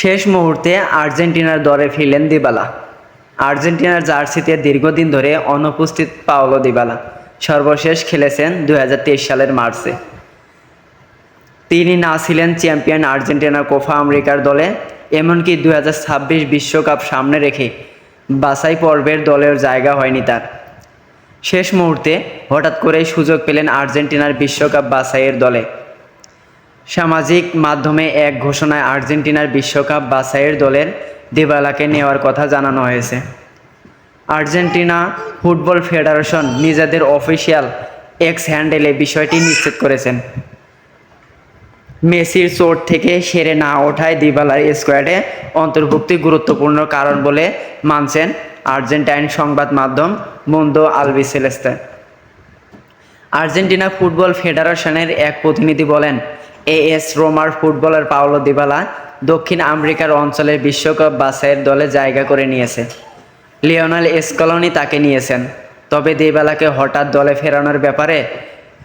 শেষ মুহূর্তে আর্জেন্টিনার দরে ফিরলেন দিবালা। আর্জেন্টিনার জার্সিতে দীর্ঘদিন ধরে অনুপস্থিত পাওলো দিবালা। সর্বশেষ খেলেছেন দুই হাজার তেইশ সালের মার্চে। তিনি না ছিলেন চ্যাম্পিয়ন আর্জেন্টিনার কোফা আমেরিকার দলে, এমনকি দুই বিশ্বকাপ সামনে রেখে বাছাই পর্বের দলের জায়গা হয়নি তার। শেষ মুহূর্তে হঠাৎ করেই সুযোগ পেলেন আর্জেন্টিনার বিশ্বকাপ বাছাইয়ের দলে। সামাজিক মাধ্যমে এক ঘোষণায় আর্জেন্টিনার বিশ্বকাপ বাছাইয়ের দলের দিবালাকে নেওয়ার কথা জানানো হয়েছে। আর্জেন্টিনা ফুটবল ফেডারেশন নিজেদের অফিসিয়াল এক্স হ্যান্ডেলে বিষয়টি নিশ্চিত করেছেন। মেসির চোট থেকে সেরে না ওঠায় দিবালার স্কোয়াডে অন্তর্ভুক্তি গুরুত্বপূর্ণ কারণ বলে মানছেন আর্জেন্টাইন সংবাদ মাধ্যম Mundo Albiceleste Argentina football ফেডারেশনের এক প্রতিনিধি বলেন এএস রোমার ফুটবলার পাওলো দিবালা দক্ষিণ আমেরিকার অঞ্চলের বিশ্বকাপ বাছাইয়ের দলে জায়গা করে নিয়েছে। লিওনাল এসকলনি তাকে নিয়েছেন। তবে দিবালাকে হঠাৎ দলে ফেরানোর ব্যাপারে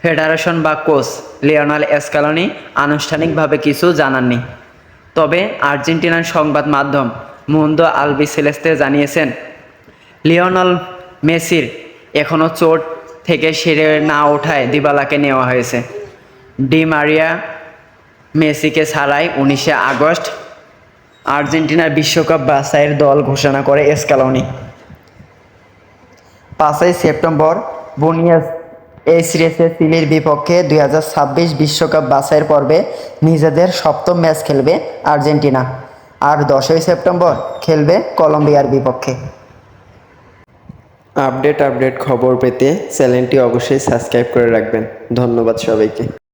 ফেডারেশন বা কোচ লিওনাল এসকালনি আনুষ্ঠানিকভাবে কিছু জানাননি। তবে আর্জেন্টিনার সংবাদ মাধ্যম মুন্দো আলবি সেলেস্তে জানিয়েছেন, লিওনাল মেসির এখনও চোট থেকে সেরে না ওঠায় দিবালাকে নেওয়া হয়েছে। ডি মারিয়া মেসিকে ছাড়াই উনিশে আগস্ট আর্জেন্টিনার বিশ্বকাপ বাছাইয়ের দল ঘোষণা করে এসকালনি। পাঁচই সেপ্টেম্বর বুনিয়াস এই সিরিজে চিলির বিপক্ষে দুই বিশ্বকাপ বাছাইয়ের পর্বে নিজেদের সপ্তম ম্যাচ খেলবে আর্জেন্টিনা আর দশই সেপ্টেম্বর খেলবে কলম্বিয়ার বিপক্ষে। আপডেট আপডেট খবর পেতে চ্যানেলটি অবশ্যই সাবস্ক্রাইব করে রাখবেন। ধন্যবাদ সবাইকে।